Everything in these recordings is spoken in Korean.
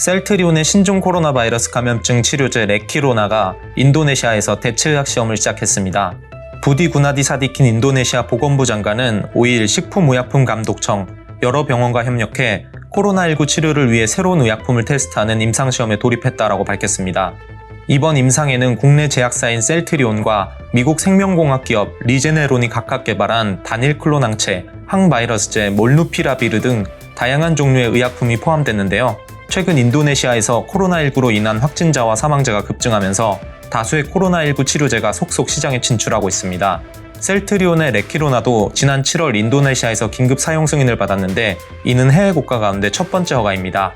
셀트리온의 신종 코로나 바이러스 감염증 치료제 레키로나가 인도네시아에서 대체의학 시험을 시작했습니다. 부디 구나디 사디킨 인도네시아 보건부 장관은 5일 식품의약품 감독청 여러 병원과 협력해 코로나19 치료를 위해 새로운 의약품을 테스트하는 임상시험에 돌입했다라고 밝혔습니다. 이번 임상에는 국내 제약사인 셀트리온과 미국 생명공학 기업 리제네론이 각각 개발한 단일 클론 항체, 항바이러스제 몰누피라비르 등 다양한 종류의 의약품이 포함됐는데요. 최근 인도네시아에서 코로나19로 인한 확진자와 사망자가 급증하면서 다수의 코로나19 치료제가 속속 시장에 진출하고 있습니다. 셀트리온의 레키로나도 지난 7월 인도네시아에서 긴급 사용 승인을 받았는데 이는 해외 국가 가운데 첫 번째 허가입니다.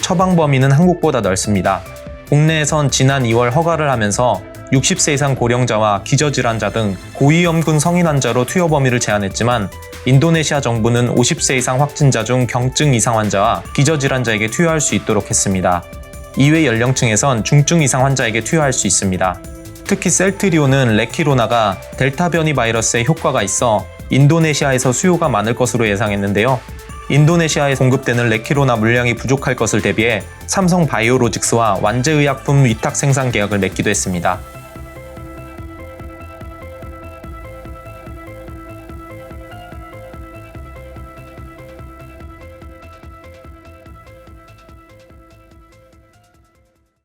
처방 범위는 한국보다 넓습니다. 국내에선 지난 2월 허가를 하면서 60세 이상 고령자와 기저질환자 등 고위험군 성인 환자로 투여 범위를 제한했지만 인도네시아 정부는 50세 이상 확진자 중 경증 이상 환자와 기저질환자에게 투여할 수 있도록 했습니다. 이외 연령층에선 중증 이상 환자에게 투여할 수 있습니다. 특히 셀트리온은 레키로나가 델타 변이 바이러스에 효과가 있어 인도네시아에서 수요가 많을 것으로 예상했는데요. 인도네시아에 공급되는 레키로나 물량이 부족할 것을 대비해 삼성 바이오로직스와 완제의약품 위탁 생산 계약을 맺기도 했습니다.